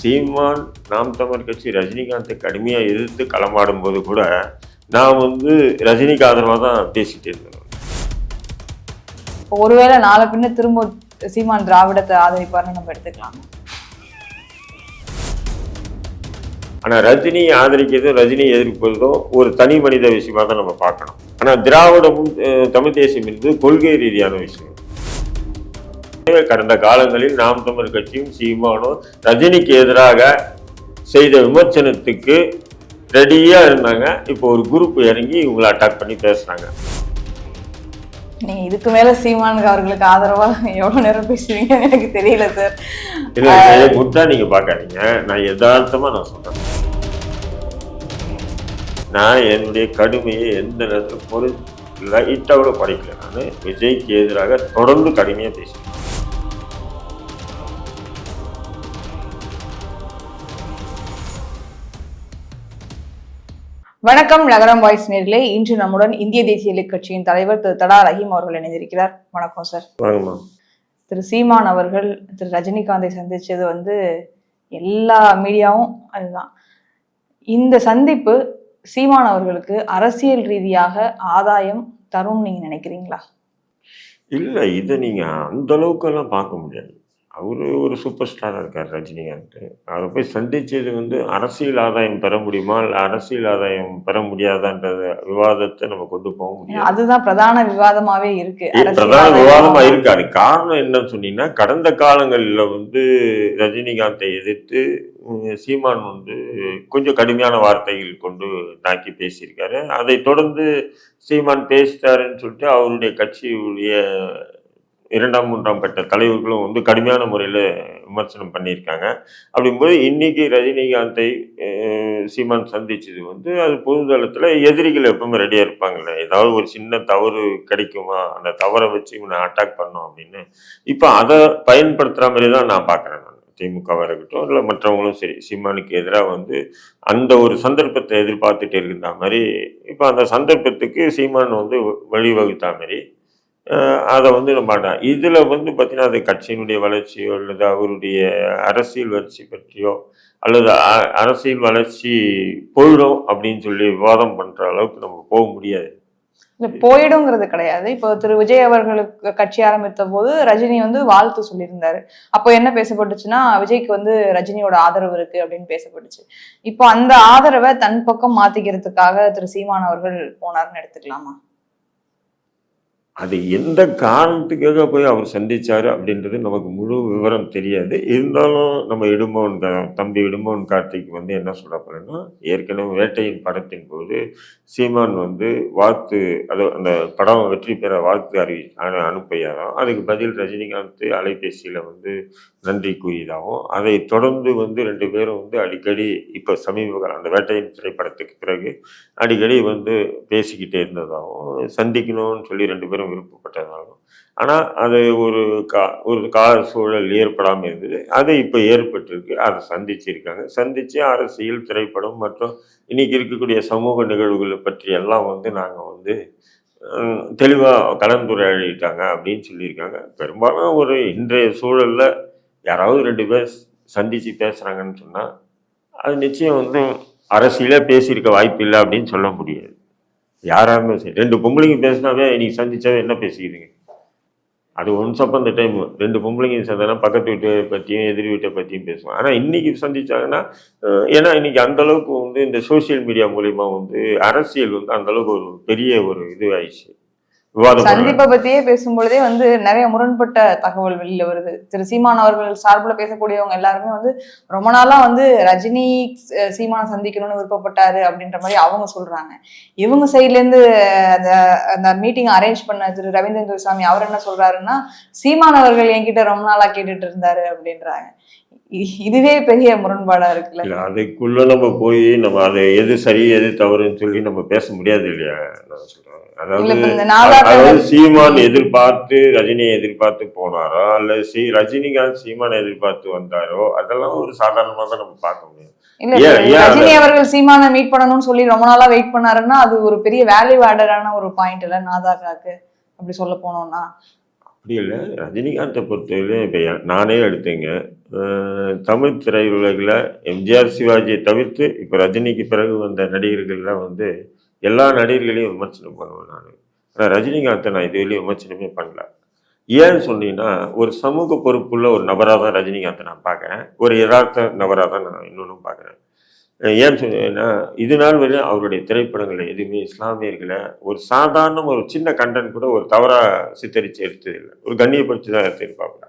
சீமான் நாம் தமிழ் கட்சி ரஜினிகாந்தை கடுமையாக எதிர்த்து களமாடும் போது கூட நான் வந்து ரஜினிக்கு ஆதரவாக தான் பேசிட்டு இருந்தேன். இப்போ ஒருவேளை நாளை பின்ன திரும்ப சீமான் திராவிடத்தை ஆதரிப்பார்னு நம்ம எடுத்துக்கலாம். ஆனால் ரஜினியை ஆதரிக்கிறதும் ரஜினியை எதிர்ப்பதும் ஒரு தனி மனித விஷயமா தான் நம்ம பார்க்கணும். ஆனால் திராவிடமும் தமிழ் தேசியம் என்பது கொள்கை ரீதியான விஷயம். கடந்த காலங்களில் நாம் தமிழ் கட்சியும் சீமானும் ரஜினிக்கு எதிராக செய்த விமர்சனத்துக்கு ரெடியாக இருந்தாங்க. இப்போ ஒரு குரூப் இறங்கி இவங்களை அட்டாக் பண்ணி பேசுகிறாங்க நீங்க இதுக்கு மேல சீமானுக்கு அவர்களுக்கு ஆதரவா எவ்வளவு நேரம் பேசுவீங்கன்னு எனக்கு தெரியல சார் இல்லை குட்டா நீங்கள் பார்க்காதீங்க. நான் யதார்த்தமாக நான் சொல்கிறேன் நான் என்னுடைய கடுமையை எந்த நேரத்தில் ஒரு லைட்டாக கூட குறைக்கல. நான் விஜய்க்கு எதிராக தொடர்ந்து கடுமையாக பேசுவேன் வணக்கம் நகரம் வாய்ஸ் நேர்களே. இன்று நம்முடன் இந்திய தேசிய லீக் கட்சியின் தலைவர் திரு தடா ரஹீம் அவர்கள் இணைந்திருக்கிறார். வணக்கம் சார். திரு சீமான் அவர்கள் திரு ரஜினிகாந்தை சந்திச்சது வந்து எல்லா மீடியாவும் அதுதான். இந்த சந்திப்பு சீமான் அவர்களுக்கு அரசியல் ரீதியாக ஆதாயம் தரும் நீங்க நினைக்கிறீங்களா? இல்லை இதை நீங்கள் அந்த அளவுக்கெல்லாம் பார்க்க முடியாது. அவர் ஒரு சூப்பர் ஸ்டாராக இருக்கார் ரஜினிகாந்த். அவரை போய் சந்திச்சது வந்து அரசியல் ஆதாயம் பெற முடியுமா? இல்லை அரசியல் ஆதாயம் பெற முடியாதான்ற விவாதத்தை நம்ம கொண்டு போக முடியாது. அதுதான் பிரதான விவாதமாவே இருக்கு. ஏ, அரசியல் பிரதான ஆதாயம் விவாதமா இருக்காது காரணம் என்னன்னு சொன்னீங்கன்னா கடந்த காலங்களில் வந்து ரஜினிகாந்தை எதிர்த்து சீமான் வந்து கொஞ்சம் கடுமையான வார்த்தைகள் கொண்டு தாக்கி பேசியிருக்காரு. அதை தொடர்ந்து சீமான் பேசிட்டாருன்னு சொல்லிட்டு அவருடைய கட்சியுடைய இரண்டாம் மூன்றாம் கட்ட தலைவர்களும் வந்து கடுமையான முறையில் விமர்சனம் பண்ணியிருக்காங்க. அப்படிங்கும்போது இன்னைக்கு ரஜினிகாந்தை சீமான் சந்திச்சது வந்து அது பொதுதளத்தில் எதிரிகள் எப்பவுமே ரெடியாக இருப்பாங்கல்ல. ஏதாவது ஒரு சின்ன தவறு கிடைக்குமா? அந்த தவறை வச்சு இவனை அட்டாக் பண்ணோம் அப்படின்னு. இப்போ அதை பயன்படுத்துகிற மாதிரி தான் நான் பார்க்குறேன் நான். திமுகவாக இருக்கட்டும் இல்லை மற்றவங்களும் சரி. சீமானுக்கு எதிராக வந்து அந்த ஒரு சந்தர்ப்பத்தை எதிர்பார்த்துட்டு இருக்கின்ற மாதிரி இப்போ அந்த சந்தர்ப்பத்துக்கு சீமான் வந்து வழிவகுத்தா மாதிரி அதை வந்து நம்ம இதில் வந்து பார்த்தீங்கன்னா அது கட்சியினுடைய வளர்ச்சியோ அல்லது அவருடைய அரசியல் வளர்ச்சி பற்றியோ அல்லது அ- அரசியல் வளர்ச்சி போயிடும் அப்படின்னு சொல்லி விவாதம் பண்ணுற அளவுக்கு நம்ம போக முடியாது. இல்ல போயிடுங்கிறது கிடையாது. இப்போ திரு. விஜய் அவர்களுக்கு கட்சி ஆரம்பித்த போது ரஜினி வந்து வாழ்த்து சொல்லியிருந்தாரு. அப்போ என்ன பேசப்பட்டுச்சுன்னா விஜய்க்கு வந்து ரஜினியோட ஆதரவு இருக்கு அப்படின்னு பேசப்பட்டுச்சு. இப்போ அந்த ஆதரவை தன் பக்கம் மாத்திக்கிறதுக்காக திரு. சீமான் அவர்கள் போனார்னு எடுத்துக்கலாமா? அது எந்த காரணத்துக்காக போய் அவர் சந்தித்தார் அப்படின்றது நமக்கு முழு விவரம் தெரியாது. இருந்தாலும் நம்ம இடும்பவன் தம்பி இடும்பவன் கார்த்திக் வந்து என்ன சொல்ல போகிறேன்னா ஏற்கனவே வேட்டையின் படத்தின் போது சீமான் வந்து வாழ்த்து அது அந்த படம் வெற்றி பெற வாழ்த்து அறிவி அனு அனுப்பியாராம். அதுக்கு பதில் ரஜினிகாந்த் அலைபேசியில் வந்து நன்றி கூறியதாகவும் அதை தொடர்ந்து வந்து ரெண்டு பேரும் வந்து அடிக்கடி இப்போ சமீப அந்த வேட்டையின் திரைப்படத்துக்கு பிறகு அடிக்கடி வந்து பேசிக்கிட்டே இருந்ததாகவும் சந்திக்கணும்னு சொல்லி ரெண்டு பேரும் விருப்பப்பட்டதாகவும் ஆனால் அது ஒரு கா ஒரு கால சூழல் ஏற்படாமல் இருந்தது. அது இப்போ ஏற்பட்டிருக்கு. அதை சந்திச்சிருக்காங்க. சந்தித்து அரசியல் திரைப்படம் மற்றும் இன்றைக்கி இருக்கக்கூடிய சமூக நிகழ்வுகளை பற்றி எல்லாம் வந்து நாங்கள் வந்து தெளிவாக கலந்துரையாடிட்டாங்க அப்படின்னு சொல்லியிருக்காங்க. பெரும்பாலும் ஒரு இன்றைய சூழலில் யாராவது ரெண்டு பேர் சந்தித்து பேசுகிறாங்கன்னு சொன்னால் அது நிச்சயம் வந்து அரசியலே பேசியிருக்க வாய்ப்பு இல்லை அப்படின்னு சொல்ல முடியாது. யாராக இருந்தாலும் சரி ரெண்டு பொம்பளைங்க பேசினாவே இன்னைக்கு சந்திச்சாவே என்ன பேசிக்கிறீங்க? அது ஒன்ஸ் அப்போ அந்த டைம் ரெண்டு பொம்பளைங்க சேர்ந்தானா பக்கத்து வீட்டை பற்றியும் எதிர் வீட்டை பற்றியும் பேசுவாங்க. ஆனால் இன்றைக்கி சந்திச்சாங்கன்னா ஏன்னா இன்னைக்கு அந்தளவுக்கு வந்து இந்த சோஷியல் மீடியா மூலிமா வந்து அரசியல் வந்து அந்த அளவுக்கு ஒரு பெரிய ஒரு இது ஆயிடுச்சு. சந்திப்பை பத்தியே பேசும்பொழுதே வந்து நிறைய முரண்பட்ட தகவல் வெளியில வருது. திரு சீமான் அவர்கள் சார்பில் பேசக்கூடியவங்க எல்லாருமே வந்து ரொம்ப நாளா வந்து ரஜினி சீமானை சந்திக்கணும்னு விருப்பப்பட்டாரு அப்படின்ற மாதிரி அவங்க சொல்றாங்க. இவங்க சைட்ல இருந்து அந்த அந்த மீட்டிங் அரேஞ்ச் பண்ண திரு ரவீந்திரன் துரைசாமி அவர் என்ன சொல்றாருன்னா சீமான் அவர்கள் என்கிட்ட ரொம்ப நாளா கேட்டுட்டு இருந்தாரு அப்படின்றாங்க. இதுவே பெரிய முரண்பாடா இருக்குல்ல? அதுக்குள்ள நம்ம போய் நம்ம அதை எது சரி எது தவறுன்னு சொல்லி நம்ம பேச முடியாது இல்லையா? நான் சொல்றேன். அதாவது சீமான் எதிர்பார்த்து ரஜினியை எதிர்பார்த்து போனாரோ? அல்ல சி ரஜினிகாந்த் சீமானை எதிர்பார்த்து வந்தாரோ? அதெல்லாம் ஒரு சாதாரணமாக தான் நம்ம பார்க்க முடியும். ரஜினி அவர்கள் சீமானை மீட் பண்ணணும்னு சொல்லி ரொம்ப நாளா வெயிட் பண்ணாருன்னா அது ஒரு பெரிய வேல்யூ ஆடரான ஒரு பாயிண்ட் இல்ல நாதாக்காக்கு அப்படி சொல்ல போனோம்னா. அப்படி இல்லை. ரஜினிகாந்தை பொறுத்தவரையிலும் இப்போ நானே எடுத்தேங்க. தமிழ் திரையுலகில் எம்ஜிஆர் சிவாஜியை தவிர்த்து இப்போ ரஜினிக்கு பிறகு வந்த நடிகர்கள்லாம் வந்து எல்லா நடிகர்களையும் விமர்சனம் பண்ணுவேன் நான். ஆனால் ரஜினிகாந்தை நான் இதுவரையும் விமர்சனமே பண்ணல. ஏன்னு சொன்னீங்கன்னா ஒரு சமூக பொறுப்புள்ள ஒரு நபராக தான் ரஜினிகாந்தை நான் பார்க்குறேன். ஒரு யதார்த்த நபராக தான் நான் இன்னொன்றும் பார்க்குறேன். ஏன்னு சொன்னீங்கன்னா இது நாள் வரையும் அவருடைய திரைப்படங்கள் எதுவுமே இஸ்லாமியர்களை ஒரு சாதாரண ஒரு சின்ன கண்டென்ட் கூட ஒரு தவறாக சித்தரித்து எடுத்ததில்லை. ஒரு கண்ணியப்படுத்தி தான் எடுத்துருப்பாங்க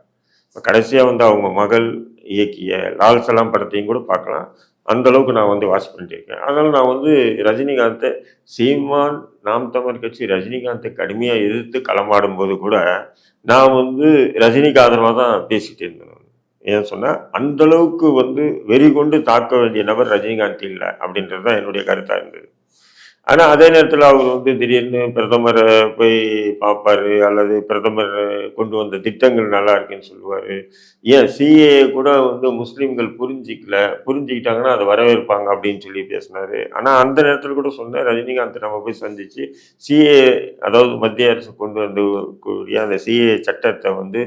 இப்போ கடைசியாக வந்து அவங்க மகள் இயக்கிய லால் சலாம் படத்தையும் கூட பார்க்கலாம். அந்த அளவுக்கு நான் வந்து வாட்ச் பண்ணியிருக்கேன் அதனால் நான் வந்து ரஜினிகாந்தை சீமான் நாம் தமிழ் கட்சி ரஜினிகாந்தை கடுமையாக எதிர்த்து களமாடும் போது கூட நான் வந்து ரஜினிக்கு ஆதரவாக தான் பேசிகிட்டு இருந்தேன். ஏன் சொன்னால் அந்த அளவுக்கு வந்து வெறி கொண்டு தாக்க வேண்டிய நபர் ரஜினிகாந்த் இல்லை அப்படின்றது தான் என்னுடைய கருத்தாக இருந்தது. ஆனால் அதே நேரத்தில் அவர் வந்து திடீர்னு பிரதமரை போய் பார்ப்பாரு அல்லது பிரதமர் கொண்டு வந்த திட்டங்கள் நல்லா இருக்குன்னு சொல்லுவார். ஏன் சிஏ கூட வந்து முஸ்லீம்கள் புரிஞ்சிக்கல புரிஞ்சுக்கிட்டாங்கன்னா அதை வரவேற்பாங்க அப்படின்னு சொல்லி பேசினாரு. ஆனால் அந்த நேரத்தில் கூட சொன்னேன் ரஜினிகாந்த் நம்ம போய் சந்திச்சு சிஏ அதாவது மத்திய அரசு கொண்டு வந்து கூடிய அந்த சிஏ சட்டத்தை வந்து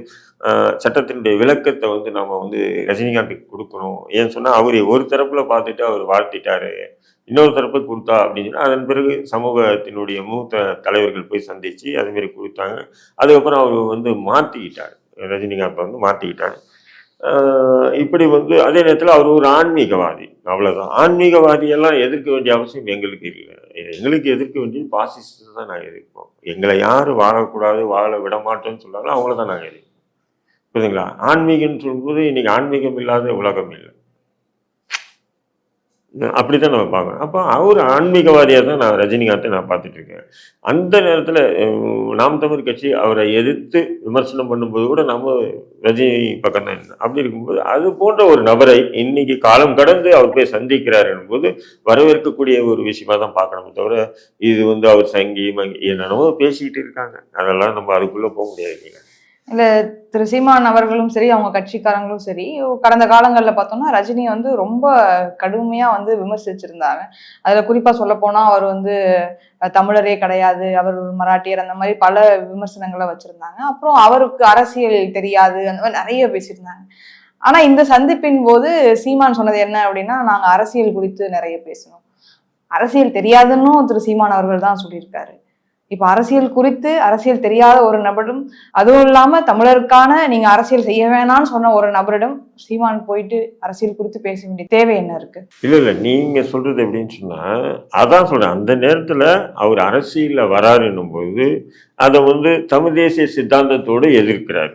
சட்டத்தினுடைய விளக்கத்தை வந்து நம்ம வந்து ரஜினிகாந்துக்கு கொடுக்கணும். ஏன்னு சொன்னால் அவர் ஒரு தரப்புல பார்த்துட்டு அவர் வாழ்த்திட்டாரு. இன்னொரு தரப்பு கொடுத்தா அப்படின்னு அதன் பிறகு சமூகத்தினுடைய மூத்த தலைவர்கள் போய் சந்தித்து அதுமாரி கொடுத்தாங்க. அதுக்கப்புறம் அவர் வந்து மாற்றிக்கிட்டார் ரஜினிகாந்த் வந்து மாற்றிக்கிட்டார் இப்படி வந்து அதே நேரத்தில் அவர் ஒரு ஆன்மீகவாதி. அவ்வளோதான் ஆன்மீகவாதியெல்லாம் எதிர்க்க வேண்டிய அவசியம் எங்களுக்கு இல்லை. எங்களுக்கு எதிர்க்க வேண்டியது பாசிஸ்ட் தான் நாங்கள் எதிர்ப்போம். எங்களை யார் வாழக்கூடாது வாழ விட மாட்டோம்னு சொல்கிறாங்களோ அவங்கள தான் நாங்கள் எதிர்ப்போம். புரியுதுங்களா? ஆன்மீகம்னு சொல்லும்போது இன்றைக்கி ஆன்மீகம் இல்லாத உலகம் இல்லை. அப்படி தான் நம்ம பார்க்கணும். அப்போ அவர் ஆன்மீகவாதியாக தான் நான் ரஜினிகாந்தை நான் பார்த்துட்ருக்கேன் அந்த நேரத்தில் நாம் தமிழ் கட்சி அவரை எதிர்த்து விமர்சனம் பண்ணும்போது கூட நம்ம ரஜினி பக்கம் தான் இருந்தோம். அப்படி இருக்கும்போது அது போன்ற ஒரு நபரை இன்னைக்கு காலம் கடந்து அவர் போய் சந்திக்கிறார் என்பது வரவேற்கக்கூடிய ஒரு விஷயமா தான் பார்க்கணுமே தவிர இது வந்து அவர் சங்கி மங்கி என்னென்னமோ பேசிக்கிட்டு இருக்காங்க. அதெல்லாம் நம்ம அதுக்குள்ளே போக முடியாது இல்லைங்க இல்ல திரு சீமான் அவர்களும் சரி அவங்க கட்சிக்காரங்களும் சரி கடந்த காலங்கள்ல பார்த்தோம்னா ரஜினி வந்து ரொம்ப கடுமையா வந்து விமர்சிச்சிருந்தாங்க. அதுல குறிப்பா சொல்ல போனா அவர் வந்து தமிழரே கிடையாது அவர் மராட்டியர் அந்த மாதிரி பல விமர்சனங்களை வச்சிருந்தாங்க. அப்புறம் அவருக்கு அரசியல் தெரியாது அந்த மாதிரி நிறைய பேசியிருந்தாங்க. ஆனா இந்த சந்திப்பின் போது சீமான் சொன்னது என்ன அப்படின்னா நாங்க அரசியல் குறித்து நிறைய பேசணும். அரசியல் தெரியாதுன்னும் திரு சீமான் அவர்கள் தான் சொல்லியிருக்காரு. இப்போ அரசியல் குறித்து அரசியல் தெரியாத ஒரு நபரும் அதுவும் இல்லாமல் தமிழருக்கான நீங்கள் அரசியல் செய்ய வேணாம்னு சொன்ன ஒரு நபரிடம் சீமான் போயிட்டு அரசியல் குறித்து பேச வேண்டிய தேவை என்ன இருக்கு? இல்லை இல்லை நீங்கள் சொல்கிறது எப்படின்னு சொன்னால் அதான் சொல்கிறேன் அந்த நேரத்தில் அவர் அரசியலில் வராருன்னும் போது அதை வந்து தமிழ் தேசிய சித்தாந்தத்தோடு எதிர்க்கிறார்.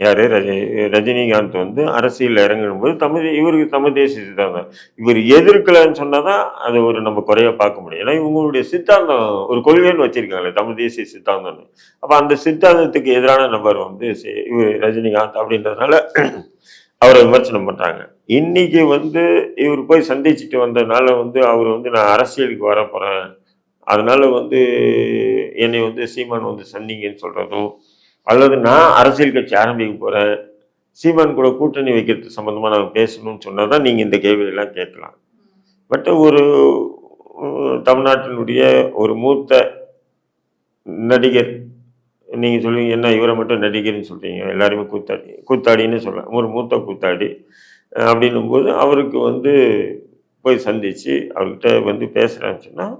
யார்? ரஜ ரஜினிகாந்த் வந்து அரசியலில் இறங்கும்போது தமிழ் இவருக்கு தமிழ் தேசிய சித்தாந்தம் இவர் எதிர்க்கலைன்னு சொன்னால் தான் அது ஒரு நம்ம குறைய பார்க்க முடியும். ஏன்னா இவங்களுடைய சித்தாந்தம் ஒரு கொள்கைன்னு வச்சுருக்காங்களே தமிழ் தேசிய சித்தாந்தம்னு. அப்போ அந்த சித்தாந்தத்துக்கு எதிரான நபர் வந்து இவர் ரஜினிகாந்த் அப்படின்றதுனால அவரை விமர்சனம் பண்ணுறாங்க இன்னைக்கு வந்து இவர் போய் சந்திச்சுட்டு வந்ததுனால வந்து அவர் வந்து நான் அரசியலுக்கு வர போகிறேன் அதனால வந்து என்னை வந்து சீமான் வந்து சந்திங்கன்னு சொல்கிறதும் அல்லது நான் அரசியல் கட்சி ஆரம்பிக்க போகிறேன் சீமான் கூட கூட்டணி வைக்கிறது சம்மந்தமாக நான் பேசணும்னு சொன்னால் தான் நீங்கள் இந்த கேள்வியெல்லாம் கேட்கலாம். பட் ஒரு தமிழ்நாட்டினுடைய ஒரு மூத்த நடிகர் நீங்கள் சொல்லுவீங்க என்ன இவரை மட்டும் நடிகர்னு சொல்கிறீங்க எல்லாருமே கூத்தாடி கூத்தாடின்னு சொல்லலாம். ஒரு மூத்த கூத்தாடி அப்படின்னும் போது அவருக்கு வந்து போய் சந்தித்து அவர்கிட்ட வந்து பேசுகிறான்னு சொன்னால்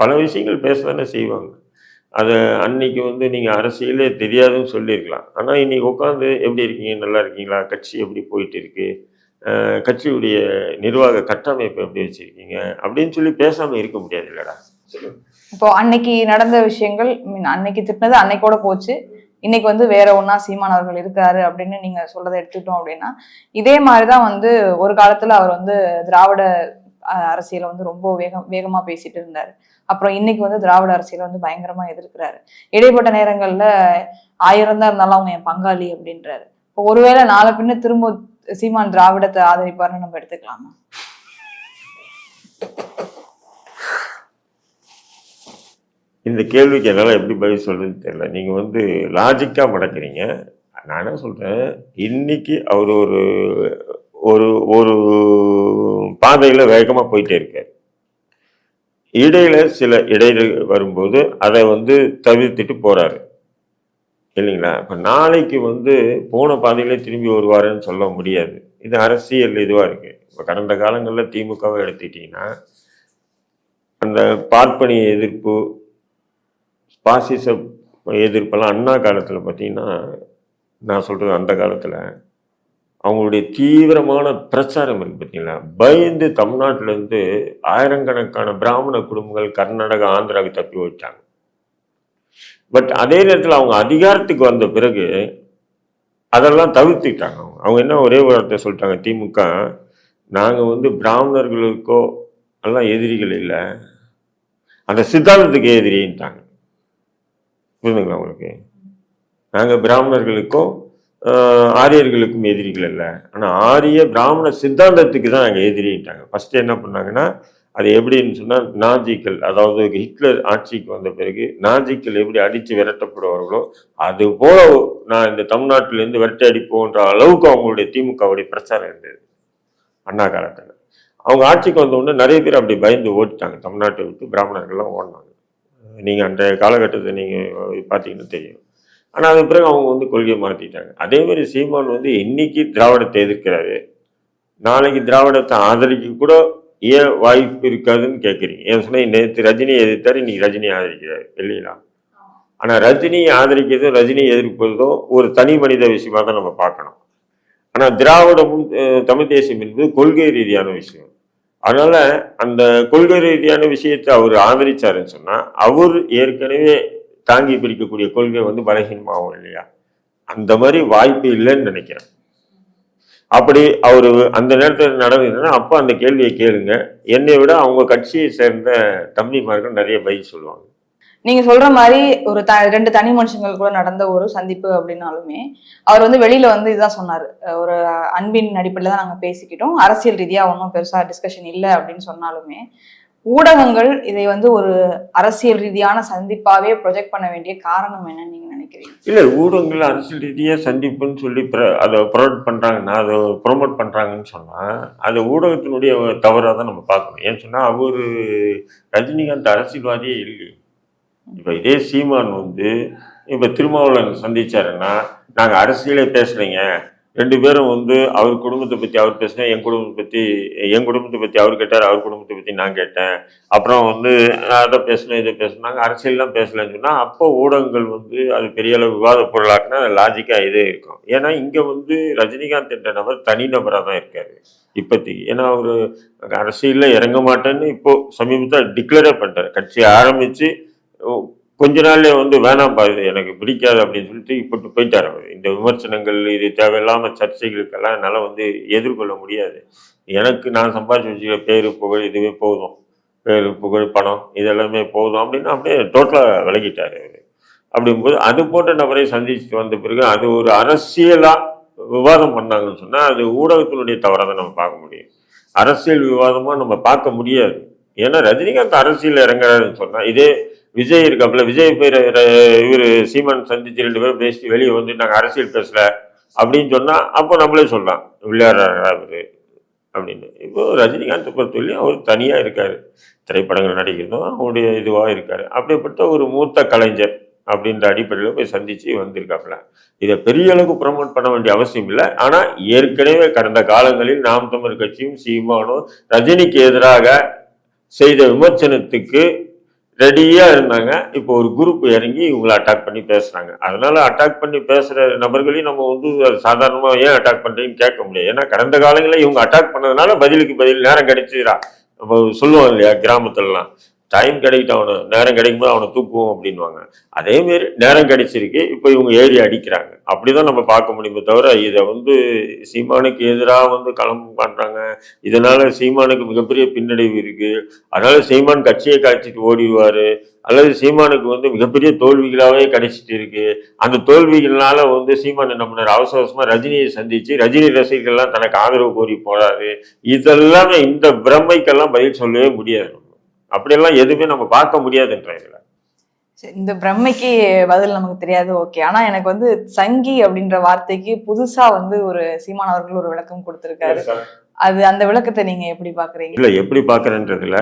பல விஷயங்கள் பேச தானே செய்வாங்க. அதை அன்னைக்கு வந்து நீங்கள் அரசியலே தெரியாதுன்னு சொல்லியிருக்கலாம். ஆனால் இன்றைக்கி உட்காந்து எப்படி இருக்கீங்க? நல்லா இருக்கீங்களா? கட்சி எப்படி போயிட்டு இருக்குது கட்சியுடைய நிர்வாக கட்டமைப்பு எப்படி வச்சுருக்கீங்க? அப்படின்னு சொல்லி பேசாமல் இருக்க முடியாது இல்லைடா. இப்போ அன்னைக்கு நடந்த விஷயங்கள் மீன் அன்னைக்கு திட்டினது அன்னைக்கோட போச்சு. இன்னைக்கு வந்து வேற ஒன்னா சீமான் அவர்கள் இருக்காரு அப்படின்னு நீங்க சொல்றதை எடுத்துக்கிட்டோம் அப்படின்னா இதே மாதிரிதான் வந்து ஒரு காலத்துல அவர் வந்து திராவிட அரசியலை வந்து ரொம்ப வேகம் வேகமா பேசிட்டு இருந்தாரு. அப்புறம் இன்னைக்கு வந்து திராவிட அரசியல் வந்து பயங்கரமா எதிர்க்கிறாரு. இடைப்பட்ட நேரங்கள்ல ஆயிரம் தான் இருந்தாலும் அவங்க என் பங்காளி அப்படின்றாரு. இப்போ ஒருவேளை நாளை பின்ன திரும்ப சீமான் திராவிடத்தை ஆதரிப்பாருன்னு நம்ம எடுத்துக்கலாமா? இந்த கேள்விக்கு என்னால் எப்படி பதில் சொல்றதுன்னு தெரியல. நீங்கள் வந்து லாஜிக்காக மடக்கிறீங்க. நான் என்ன சொல்கிறேன் இன்னைக்கு அவர் ஒரு ஒரு ஒரு பாதையில் வேகமாக போயிட்டே இருக்கார். இடையில சில இடையில வரும்போது அதை வந்து தவிர்த்துட்டு போறாரு. இல்லைங்களா? இப்போ நாளைக்கு வந்து போன பாதையிலே திரும்பி வருவாருன்னு சொல்ல முடியாது. இது அரசியல் இதுவாக இருக்கு. இப்போ கடந்த காலங்களில் திமுகவை எடுத்துக்கிட்டிங்கன்னா அந்த பார்ப்பனிய எதிர்ப்பு பாசிச எதிர்ப்பெல்லாம் அண்ணா காலத்தில் பார்த்தீங்கன்னா நான் சொல்கிறது அந்த காலத்தில் அவங்களுடைய தீவிரமான பிரச்சாரம் இருக்கு பார்த்தீங்களா? பயந்து தமிழ்நாட்டிலேருந்து ஆயிரக்கணக்கான பிராமண குடும்பங்கள் கர்நாடகா ஆந்திராவுக்கு தப்பி வச்சாங்க பட் அதே நேரத்தில் அவங்க அதிகாரத்துக்கு வந்த பிறகு அதெல்லாம் தவிர்த்துக்கிட்டாங்க அவங்க. அவங்க என்ன ஒரே வார்த்தை சொல்லிட்டாங்க? திமுக நாங்கள் வந்து பிராமணர்களுக்கோ எல்லாம் எதிரிகள் இல்லை. அந்த சித்தாந்தத்துக்கு எதிரின்ட்டாங்க. புரிந்துங்களா உங்களுக்கு? நாங்கள் பிராமணர்களுக்கும் ஆரியர்களுக்கும் எதிரிகள் இல்லை. ஆனால் ஆரிய பிராமண சித்தாந்தத்துக்கு தான் நாங்கள் எதிரின்ட்டாங்க. ஃபஸ்ட்டு என்ன பண்ணாங்கன்னா அது எப்படின்னு சொன்னால் நாஜிக்கள் அதாவது ஹிட்லர் ஆட்சிக்கு வந்த பிறகு நாஜிக்கள் எப்படி அடித்து விரட்டப்படுவார்களோ அது போல நான் இந்த தமிழ்நாட்டிலேருந்து விரட்டி அடிப்போன்ற அளவுக்கு அவங்களுடைய திமுகவுடைய பிரச்சாரம் இருந்தது. அண்ணா காலத்தில். அவங்க ஆட்சிக்கு வந்தவுடனே நிறைய பேர் அப்படி பயந்து ஓடிட்டாங்க. தமிழ்நாட்டை விட்டு பிராமணர்கள்லாம் ஓடினாங்க. நீங்கள் அந்த காலகட்டத்தை நீங்கள் பார்த்தீங்கன்னா தெரியும். ஆனால் அது பிறகு அவங்க வந்து கொள்கையை மாற்றிட்டாங்க. அதே மாதிரி சீமான் வந்து இன்னைக்கு திராவிடத்தை எதிர்க்கிறாரு? நாளைக்கு திராவிடத்தை ஆதரிக்க கூட ஏன் வாய்ப்பு இருக்காதுன்னு கேட்குறீங்க ஏன் சொன்னால் நேற்று ரஜினியை எதிர்த்தார் இன்னைக்கு ரஜினியை ஆதரிக்கிறார் இல்லைங்களா? ஆனால் ரஜினியை ஆதரிக்கிறதும் ரஜினியை எதிர்ப்பதும் ஒரு தனி மனித விஷயமா தான் நம்ம பார்க்கணும். ஆனால் திராவிடமும் தமிழ் தேசியம் என்பது கொள்கை ரீதியான விஷயம். அதனால் அந்த கொள்கை ரீதியான விஷயத்தை அவர் ஆதரிச்சாருன்னு சொன்னால் அவர் ஏற்கனவே தாங்கி பிரிக்கக்கூடிய கொள்கை வந்து பலகீனமாகும் இல்லையா? அந்த மாதிரி வாய்ப்பு இல்லைன்னு நினைக்கிறேன். அப்படி அவர் அந்த நேரத்தில் நடந்ததுன்னா அப்போ அந்த கேள்வியை கேளுங்க. என்னை விட அவங்க கட்சியை சேர்ந்த தம்பிமார்கள் நிறைய பதில் சொல்லுவாங்க. நீங்க சொல்ற மாதிரி ஒரு த ரெண்டு தனி மனுஷங்கள் கூட நடந்த ஒரு சந்திப்பு அப்படின்னாலுமே அவர் வந்து வெளியில வந்து இதுதான் சொன்னாரு. ஒரு அன்பின் அடிப்படையில தான் நாங்க பேசிக்கிட்டோம். அரசியல் ரீதியா ஒன்றும் பெருசா டிஸ்கஷன் இல்லை அப்படின்னு சொன்னாலுமே ஊடகங்கள் இதை வந்து ஒரு அரசியல் ரீதியான சந்திப்பாவே ப்ரொஜெக்ட் பண்ண வேண்டிய காரணம் என்னன்னு நீங்க நினைக்கிறீங்க? இல்லை ஊடகங்கள் அரசியல் ரீதியாக சந்திப்புன்னு சொல்லி அதை ப்ரொமோட் பண்ணுறாங்கன்னா அதை ப்ரொமோட் பண்ணுறாங்கன்னு சொன்னால் அது ஊடகத்தினுடைய தவறாக தான் நம்ம பார்க்கணும். ஏன்னு சொன்னால் அவர் ரஜினிகாந்த் அரசியல்வாதியே இல்லை இப்போ இதே சீமான் வந்து இப்போ திருமாவளவன் சந்திச்சாருன்னா நாங்கள் அரசியலே பேசுறீங்க ரெண்டு பேரும் வந்து அவர் குடும்பத்தை பற்றி அவர் பேசினேன் என் குடும்பத்தை பற்றி என் குடும்பத்தை பற்றி அவர் கேட்டார் அவர் குடும்பத்தை பற்றி நான் கேட்டேன். அப்புறம் வந்து அதை பேசணும் இதை பேசினாங்க அரசியல்லாம் பேசலன்னு சொன்னால் அப்போ ஊடகங்கள் வந்து அது பெரிய அளவு விவாத பொருளாக்குனா அது லாஜிக்காக இதே இருக்கும். ஏன்னா இங்கே வந்து ரஜினிகாந்த் என்ற நபர் தனிநபராக தான் இருக்காரு இப்போதைக்கு ஏன்னா அவர் அரசியலில் இறங்க மாட்டேன்னு இப்போது சமீபத்தில் டிக்ளரே பண்ணுறாரு கட்சி ஆரம்பித்து கொஞ்ச நாளில் வந்து வேணாம்ப்பா இது எனக்கு பிடிக்காது அப்படின்னு சொல்லிட்டு இப்பட்டு போயிட்டார் அவர். இந்த விமர்சனங்கள் இது தேவையில்லாமல் சர்ச்சைகளுக்கெல்லாம் என்னால் வந்து எதிர்கொள்ள முடியாது. எனக்கு நான் சம்பாதிச்சு வச்சுக்க பேரு புகழ் இதுவே போதும். பேரு புகழ் பணம் இதெல்லாமே போதும் அப்படின்னு அப்படியே டோட்டலாக விலகிட்டார் அவர். அப்படிங்கும்போது அது போன்ற நபரை சந்திச்சுட்டு வந்த பிறகு அது ஒரு அரசியலாக விவாதம் பண்ணாங்கன்னு சொன்னால் அது ஊடகத்தினுடைய தவறாக தான் நம்ம பார்க்க முடியும். அரசியல் விவாதமாக நம்ம பார்க்க முடியாது. ஏன்னா ரஜினிகாந்த் அரசியல் இறங்குறாருன்னு சொன்னால் இதே விஜய் இருக்காப்புல விஜய் பேர் இவர் சீமான் சந்திச்சு ரெண்டு பேரும் பேசிட்டு வெளியே வந்து நாங்கள் அரசியல் பேசல அப்படின்னு சொன்னால் அப்போ நம்மளே சொல்லலாம் விளையாடுறாரா இவரு அப்படின்னு. இப்போ ரஜினிகாந்தை பொறுத்தவரையும் அவர் தனியாக இருக்கார். திரைப்படங்கள் நடிக்கிறதும் அவருடைய இதுவாக இருக்கார். அப்படிப்பட்ட ஒரு மூத்த கலைஞர் அப்படின்ற அடிப்படையில் போய் சந்தித்து வந்திருக்காப்புல. இதை பெரிய அளவுக்கு ப்ரமோட் பண்ண வேண்டிய அவசியம் இல்லை. ஆனால் ஏற்கனவே கடந்த காலங்களில் நாம் தமிழ் கட்சியும் சீமானும் ரஜினிக்கு எதிராக செய்த விமர்சனத்துக்கு ரெடியா இருந்தாங்க. இப்போ ஒரு குரூப் இறங்கி இவங்களை அட்டாக் பண்ணி பேசுறாங்க. அதனால அட்டாக் பண்ணி பேசுற நபர்களையும் நம்ம வந்து சாதாரணமாக சாதாரணமா ஏன் அட்டாக் பண்றீங்கன்னு கேட்க முடியாது ஏன்னா கடந்த காலங்களில் இவங்க அட்டாக் பண்ணதுனால பதிலுக்கு பதில் நேரம் கிடைச்சிடா நம்ம சொல்லுவோம் இல்லையா கிராமத்துலலாம். டைம் கிடைக்கிட்டு அவனை நேரம் கிடைக்கும்போது அவனை தூக்குவோம் அப்படின்வாங்க அதே மாதிரி நேரம் கிடைச்சிருக்கு இப்போ இவங்க ஏறி அடிக்கிறாங்க. அப்படிதான் நம்ம பார்க்க முடியுமே தவிர இதை வந்து சீமானுக்கு எதிராக வந்து களம் பண்ணுறாங்க இதனால சீமானுக்கு மிகப்பெரிய பின்னடைவு இருக்கு. அதனால சீமான் கட்சியை காய்ச்சிட்டு ஓடிடுவார். அல்லது சீமானுக்கு வந்து மிகப்பெரிய தோல்விகளாகவே கிடைச்சிட்டு இருக்கு. அந்த தோல்விகள்னால வந்து சீமான் என்ன பண்ணார்? அவசர அவசரமாக ரஜினியை சந்திச்சு ரஜினி ரசிகர்கள்லாம் தனக்கு ஆதரவு கோரி போறாரு. இதெல்லாம் இந்த பிரமைக்கெல்லாம் பதில் சொல்லவே முடியாது. அப்படியெல்லாம் எதுவுமே நம்ம பார்க்க முடியாதுன்ற இதுல சரி, இந்த பிரம்மைக்கு பதில் நமக்கு தெரியாது ஓகே. ஆனா எனக்கு வந்து சங்கி அப்படின்ற வார்த்தைக்கு புதுசா வந்து ஒரு சீமான் அவர்கள் ஒரு விளக்கம் கொடுத்திருக்காரு. அது அந்த விளக்கத்தை நீங்க எப்படி பாக்குறீங்க இல்ல எப்படி பாக்குறேன்றதுல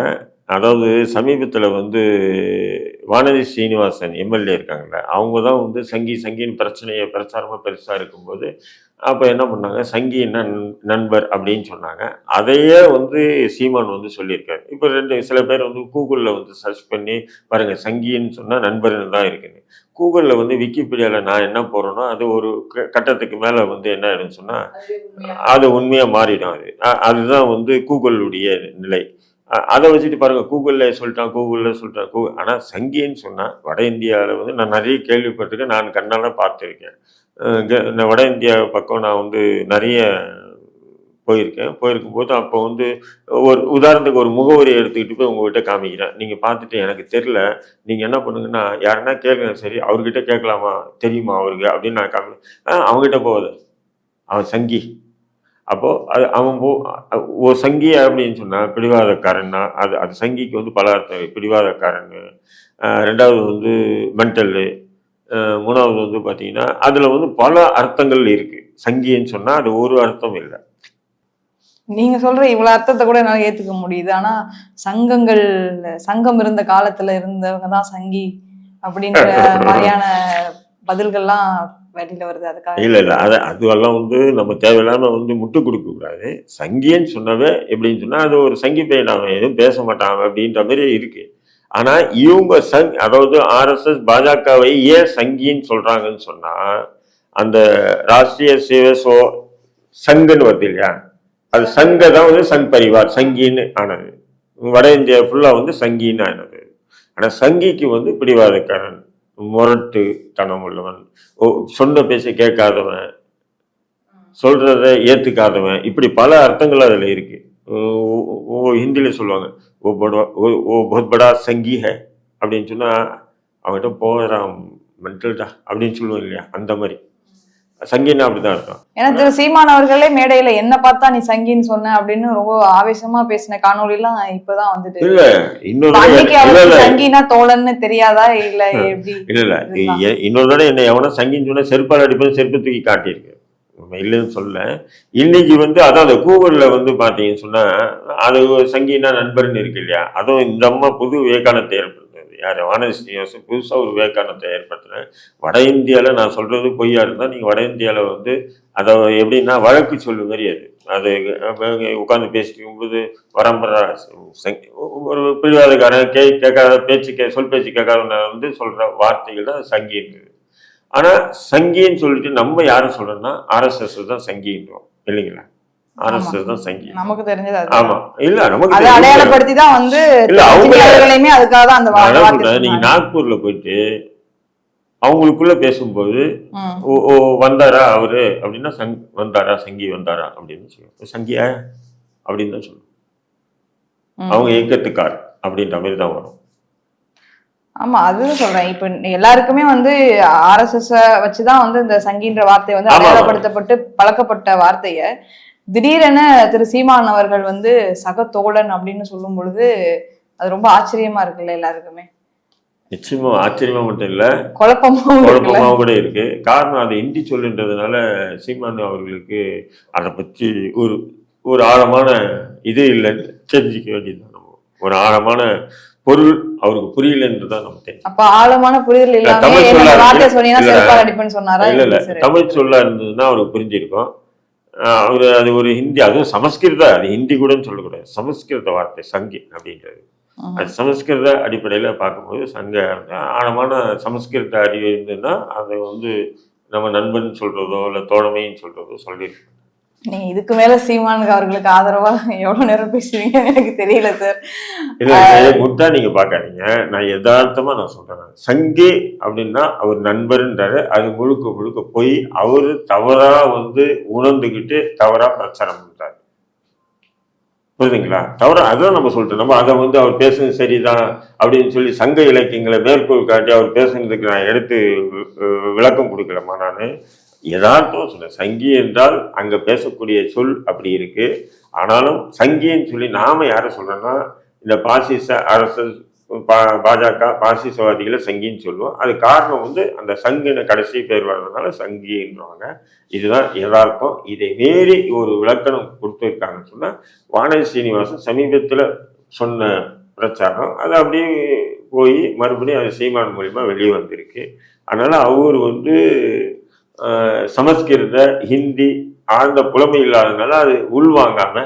அதாவது சமீபத்தில் வந்து வானதி சீனிவாசன் எம்எல்ஏ இருக்காங்கல்ல அவங்க தான் வந்து சங்கி சங்கின்னு பிரச்சனையை பிரச்சாரமாக பெருசாக இருக்கும்போது அப்போ என்ன பண்ணாங்க? சங்கி நண் நண்பர் அப்படின்னு சொன்னாங்க. அதையே வந்து சீமான் வந்து சொல்லியிருக்காரு. இப்போ ரெண்டு சில பேர் வந்து கூகுளில் வந்து சர்ச் பண்ணி பாருங்கள் சங்கின்னு சொன்னால் நண்பர்னு தான் இருக்குன்னு கூகுளில் வந்து விக்கிபீடியாவில் நான் என்ன போகிறேனோ அது ஒரு க- கட்டத்துக்கு மேலே வந்து என்ன ஆயிடும்னு சொன்னால் அது உண்மையாக மாறிடும் அது. அதுதான் வந்து கூகுளுடைய நிலை. அதை வச்சுட்டு பாருங்கள் கூகுளில் சொல்லிட்டான் கூகுளில் சொல்லிட்டான் கூகுள் ஆனால் சங்கின்னு சொன்னால் வட இந்தியாவில் வந்து நான் நிறைய கேள்விப்பட்டிருக்கேன் நான் கண்ணால் பார்த்துருக்கேன். வட இந்தியா பக்கம் நான் வந்து நிறைய போயிருக்கேன். போயிருக்கும் போது அப்போ வந்து ஒரு உதாரணத்துக்கு ஒரு முகவரியை எடுத்துக்கிட்டு போய் உங்ககிட்ட காமிக்கிறேன். நீங்கள் பார்த்துட்டு எனக்கு தெரில நீங்கள் என்ன பண்ணுங்கன்னா யாருன்னா கேளுங்க சரி அவர்கிட்ட கேட்கலாமா? தெரியுமா அவருக்கு? அப்படின்னு நான் காமி ஆ அவங்ககிட்ட போகுது. அவன் சங்கி. அப்போது அது அவன் போ ஒரு சங்கி அப்படின்னு சொன்னால் பிடிவாதக்காரன்னா அது அது சங்கிக்கு வந்து பல அர்த்தம் பிடிவாதக்காரன் ரெண்டாவது வந்து மென்டல்லு. மூணாவது வந்து பார்த்தீங்கன்னா அதில் வந்து பல அர்த்தங்கள் இருக்குது சங்கின்னு சொன்னால் அது ஒரு அர்த்தம் இல்லை. நீங்க சொல்ற இவ்வளவு அர்த்தத்தை கூட என்னால ஏத்துக்க முடியுது. ஆனா சங்கங்கள் சங்கம் இருந்த காலத்துல இருந்தவங்க தான் சங்கி அப்படின்ற மாதிரியான பதில்கள்லாம் வெளியில வருது. அதுக்காக இல்லை இல்லை. அது அதுவெல்லாம் வந்து நம்ம தேவையில்லாம வந்து முட்டு கொடுக்க கூடாது. சங்கின்னு சொன்னவே எப்படின்னு சொன்னா அது ஒரு சங்கி பையன் அவன் எதுவும் பேச அவன் அப்படின்ற மாதிரி இருக்கு. ஆனால் இவங்க சங் அதாவது ஆர்எஸ்எஸ் பாஜகவை ஏன் சங்கின்னு சொல்கிறாங்கன்னு சொன்னால் அந்த ராஷ்டிரிய சேவசோ சங்குன்னு வருது இல்லையா? அது சங்க தான் வந்து சங் பரிவார் சங்கின்னு ஆனது. வட இந்தியா ஃபுல்லாக வந்து சங்கின்னு ஆனது. ஆனால் சங்கிக்கு வந்து பிடிவாதக்காரன் முரட்டு தனம் உள்ளவன். ஓ சொன்ன பேச கேட்காதவன் சொல்கிறத ஏற்றுக்காதவன் இப்படி பல அர்த்தங்கள் அதில் இருக்குது ஓ ஹிந்தியில சொல்லுவாங்க. ஓ படா ஓ ஓ பஹத் படா சங்கி ஹை அப்படின்னு சொன்னா அவன்கிட்ட போகிறான் மென்டல்டா அப்படின்னு சொல்லுவோம் இல்லையா அந்த மாதிரி. சங்கின்னா அப்படிதான் அர்த்தம் ஏன்னா திரு சீமான் அவர்களே மேடையில என்ன பார்த்தா நீ சங்கின்னு சொன்ன அப்படின்னு ரொம்ப ஆவேசமா பேசின காணொளி எல்லாம் இப்பதான் வந்துட்டு இல்ல இன்னொரு சங்கினா தோழன்னு தெரியாதா இல்ல எப்படி இல்ல இல்ல இன்னொரு தடவை என்ன எவனா சங்கின்னு சொன்னா செருப்பால் அடிப்பது செருப்பு தூக்கி காட்டியிருக்கு. நம்ம இல்லைன்னு சொல்ல. இன்னைக்கு வந்து அதான் அந்த கூகுளில் வந்து பார்த்தீங்கன்னு சொன்னால் அது ஒரு சங்கினா நண்பர்னு இருக்கு இல்லையா? அதுவும் இந்த அம்மா புது விவேகானத்தை ஏற்படுத்துறது. யார்? வானதி ஸ்ரீனிவாசன் புதுசாக ஒரு விவேகானத்தை ஏற்படுத்துகிறேன் வட இந்தியாவில் நான் சொல்கிறது பொய்யா இருந்தால் நீங்கள் வட இந்தியாவில் வந்து அதை எப்படின்னா வழக்கு சொல்லு மாதிரி அது. அது உட்காந்து பேசிட்டு இருக்கும்போது வரம்பரா ஒரு பிடிவாதக்காரன் கே கேட்காத பேச்சு கே சொல் பேச்சு கேட்காதவன வந்து சொல்கிற வார்த்தைகள் தான் சங்கி இருக்குது ஆனா சங்கின்னு சொல்லிட்டு நம்ம யாரும் சொல்றோம்னா ஆர்எஸ்எஸ் தான் சங்கின்றோம். இல்லைங்களா? ஆர்எஸ்எஸ் தான் சங்கி. நமக்கு தெரிஞ்சது ஆமா. இல்ல நமக்கு அதை. அடையாளப்படுத்தி தான் வந்து இல்ல, அவங்க- ரஜினி அவர்களையுமே அதுக்காக தான் அந்த வார்த்தை நீங்க. நாக்பூர்ல போயிட்டு அவங்களுக்குள்ள பேசும்போது. ஓ வந்தாரா அவரு? அப்படின்னா சங் வந்தாரா சங்கி வந்தாரா? அப்படின்னு சொல்லுவோம். சங்கியா? அப்படின்னு தான் சொல்லுவோம். அவங்க இயக்கத்துக்கார் அப்படின்ற மாதிரி தான் வரும். ஆமா அதுதான் சொல்றேன். இப்ப எல்லாருக்குமே வந்து ஆர்எஸ்எஸ் வச்சுதான் வந்து இந்த சங்கின்ற வார்த்தை வந்து. அடையாளப்படுத்தப்பட்டு பழக்கப்பட்ட வார்த்தைய. திடீரென திரு சீமான் அவர்கள் வந்து சக தோழன் அப்படின்னு சொல்லும் பொழுது அது ரொம்ப ஆச்சரியமா இருக்குல்ல எல்லாருக்குமே. நிச்சயமா ஆச்சரியமா மட்டும் இல்ல குழப்பமாவும் இருக்குல்ல. குழப்பமாகவும் கூட இருக்கு. காரணம் அது இந்தி சொல்லுன்றதுனால சீமான் அவர்களுக்கு அதை பற்றி ஒரு ஒரு ஆழமான இது இல்லைன்னு தெரிஞ்சுக்க வேண்டியது ஒரு ஆழமான பொருள் அவருக்கு புரியலன்னு தான் நம்ம தெரியும் அப்ப ஆழமான புரிதல் இல்லாம இல்ல. இல்ல? தமிழ் சொல்ல இருந்ததுன்னா அவருக்கு புரிஞ்சிருக்கும் அவரு அது ஒரு ஹிந்தி அதுவும் சமஸ்கிருத அது ஹிந்தி கூட சொல்லக்கூடாது சமஸ்கிருத வார்த்தை சங்கி அப்படின்றது. அது சமஸ்கிருத அடிப்படையில் பார்க்கும்போது சங்க ஆழமான சமஸ்கிருத அறிவு இருந்ததுன்னா அதை வந்து நம்ம நண்பன் சொல்றதோ இல்லை தோழமைன்னு சொல்றதோ சொல்லியிருக்கோம் நீங்க இதுக்கு மேல சீமானுக்கு அவர்களுக்கு ஆதரவா எவ்வளவு நேரம் பேசுவீங்கன்னு எனக்கு தெரியல சார் இல்லை முத்தா நீங்க பார்க்காதீங்க. நான் யதார்த்தமா நான் சொல்றேன். சங்கி அப்படின்னா அவர் நண்பர்ன்றாரு. அது முழுக்க முழுக்க போய் அவரு தவறா வந்து உணர்ந்துக்கிட்டு தவறா பிரச்சாரம் பண்றாரு. புரியுதுங்களா? தவறா அதான் நம்ம சொல்லிட்டோம் நம்ம அதை வந்து அவர் பேசுனது சரிதான் அப்படின்னு சொல்லி சங்க இலக்கியங்களை மேற்கோள் காட்டி அவர் பேசுனதுக்கு நான் எடுத்து விளக்கம் கொடுக்கலமா நான். யதார்த்தம் சொன்னேன் சங்கி என்றால் அங்க பேசக்கூடிய சொல் அப்படி இருக்கு. ஆனாலும் சங்கின்னு சொல்லி நாம யாரை சொல்றோம்னா இந்த பாசிச அரசு பா- பாஜக பாசிசவாதிகளை சங்கின்னு சொல்லுவோம். அது காரணம் வந்து அந்த சங்குன கடைசி பேர் வர்றதுனால சங்கின்றாங்க இதுதான் எதார்த்தம். இதை மீறி ஒரு விளக்கணம் கொடுத்துருக்காங்கன்னு சொன்னா வானதி சீனிவாசன் சமீபத்தில் சொன்ன பிரச்சாரம். அது அப்படியே போய் மறுபடியும் அது சீமான் மூலிமா வெளியே வந்திருக்கு. அதனால் அவர் வந்து சமஸ்கிருத ஹிந்தி ஆழ்ந்த புலமை இல்லாதனால அது உள்வாங்காம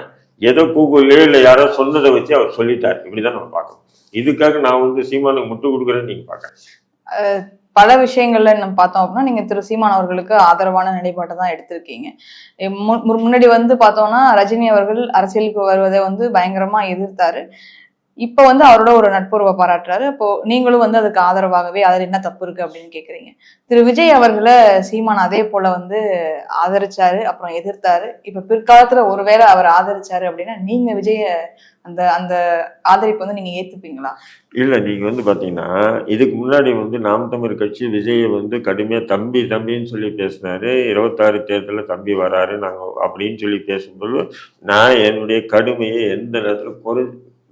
ஏதோ கூகுள்லேயோ இல்லை யாரோ சொன்னதை வச்சு அவர் சொல்லிட்டார். இப்படிதான் நம்ம பார்க்கணும். இதுக்காக நான் வந்து சீமானுக்கு முட்டு கொடுக்குறேன்னு நீங்கள் பார்க்குறேன் பல விஷயங்கள்ல நம்ம பார்த்தோம் அப்படின்னா நீங்க திரு சீமான் அவர்களுக்கு ஆதரவான நிலைப்பாட்டை தான் எடுத்திருக்கீங்க. முன்னாடி வந்து பார்த்தோம்னா ரஜினி அவர்கள் அரசியலுக்கு வருவதை வந்து பயங்கரமா எதிர்த்தாரு. இப்போ வந்து அவரோட ஒரு நட்புறவை பாராட்டுறாரு. அப்போ நீங்களும் வந்து அதுக்கு ஆதரவாகவே அதில் என்ன தப்பு இருக்கு அப்படின்னு கேட்குறீங்க திரு விஜய் அவர்களை சீமான் அதே போல வந்து ஆதரிச்சாரு அப்புறம் எதிர்த்தாரு. இப்ப பிற்காலத்துல ஒருவேளை அவர் ஆதரிச்சாரு அப்படின்னா நீங்க விஜய அந்த அந்த ஆதரிப்பு வந்து நீங்க ஏத்துப்பீங்களா? இல்லை நீங்கள் வந்து பார்த்தீங்கன்னா இதுக்கு முன்னாடி வந்து நாம் தமிழ் கட்சி விஜயை வந்து கடுமையாக தம்பி தம்பின்னு சொல்லி பேசினாரு. இருபத்தாறு தேர்தலில் தம்பி வராரு நாங்கள் அப்படின்னு சொல்லி பேசும்போது நான் என்னுடைய கடுமையை எந்த நேரத்தில் குறை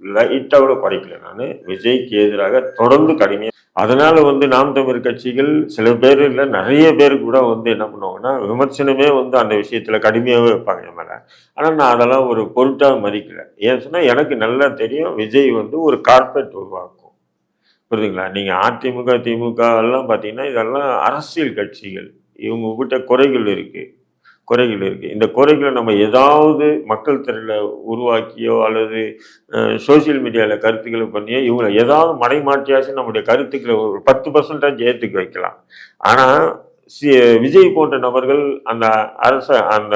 லைட்டாக கூட குறைக்கல நான். விஜய்க்கு எதிராக தொடர்ந்து கடுமையாக அதனால வந்து நாம் தமிழ் கட்சிகள் சில பேர் இல்லை நிறைய பேர் கூட வந்து என்ன பண்ணுவாங்கன்னா விமர்சனமே வந்து அந்த விஷயத்தில் கடுமையாகவே வைப்பாங்க என் மேலே. ஆனால் நான் அதெல்லாம் ஒரு பொருட்டாக மதிக்கல. ஏன் சொன்னால் எனக்கு நல்லா தெரியும் விஜய் வந்து ஒரு கார்பரேட் உருவாக்கும். புரியுதுங்களா? நீங்கள் அதிமுக திமுக எல்லாம் பார்த்தீங்கன்னா இதெல்லாம் அரசியல் கட்சிகள். இவங்க கிட்ட குறைகள் இருக்குது குறைகள் இருக்குது இந்த குறைகளை நம்ம ஏதாவது மக்கள் திரள உருவாக்கியோ அல்லது சோஷியல் மீடியாவில் கருத்துக்களை பண்ணியோ இவங்களை ஏதாவது மடைமாற்றியாச்சும் நம்முடைய கருத்துக்களை ஒரு பத்து பர்சன்டேஜ் ஏற்றுக்க வைக்கலாம். ஆனால் சி விஜய் போன்ற நபர்கள் அந்த அரச அந்த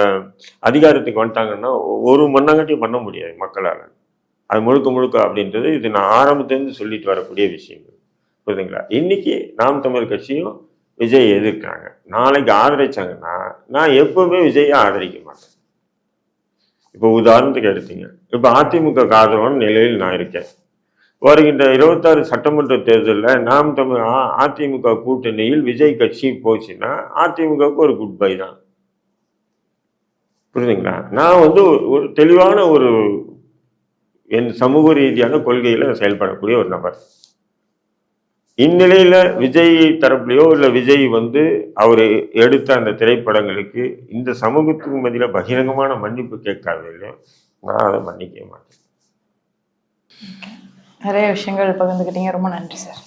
அதிகாரத்துக்கு வந்துட்டாங்கன்னா ஒரு மண்ணாங்கட்டியும் பண்ண முடியாது மக்களால். அது முழுக்க முழுக்க அப்படின்றது இது நான் ஆரம்பத்துலேருந்து சொல்லிட்டு வரக்கூடிய விஷயங்கள். புரியுதுங்களா? இன்னைக்கு நாம் தமிழ் கட்சியும் விஜய் எதிர்க்கிறாங்க நாளைக்கு ஆதரிச்சாங்கன்னா நான் எப்பவுமே விஜயை ஆதரிக்க மாட்டேன். இப்போ உதாரணத்துக்கு எடுத்தீங்க. இப்போ அதிமுக ஆதரவான நிலையில் நான் இருக்கேன். வருகின்ற இருபத்தாறு சட்டமன்ற தேர்தலில் நாம் தமிழ் அதிமுக கூட்டணியில் விஜய் கட்சி போச்சுன்னா அதிமுகவுக்கு ஒரு குட் பை தான். புரியுதுங்களா நான் வந்து ஒரு- தெளிவான ஒரு என் சமூக ரீதியான கொள்கையில் செயல்படக்கூடிய ஒரு நபர். இந்நிலையில விஜய் தரப்புலையோ இல்லை விஜய் வந்து அவர் எடுத்த அந்த திரைப்படங்களுக்கு இந்த சமூகத்துக்கு மதியில் பகிரங்கமான மன்னிப்பு கேட்காதையிலையும் நான் அதை மன்னிக்க மாட்டேன். நிறைய விஷயங்கள் பகிர்ந்துக்கிட்டீங்க. ரொம்ப நன்றி சார்.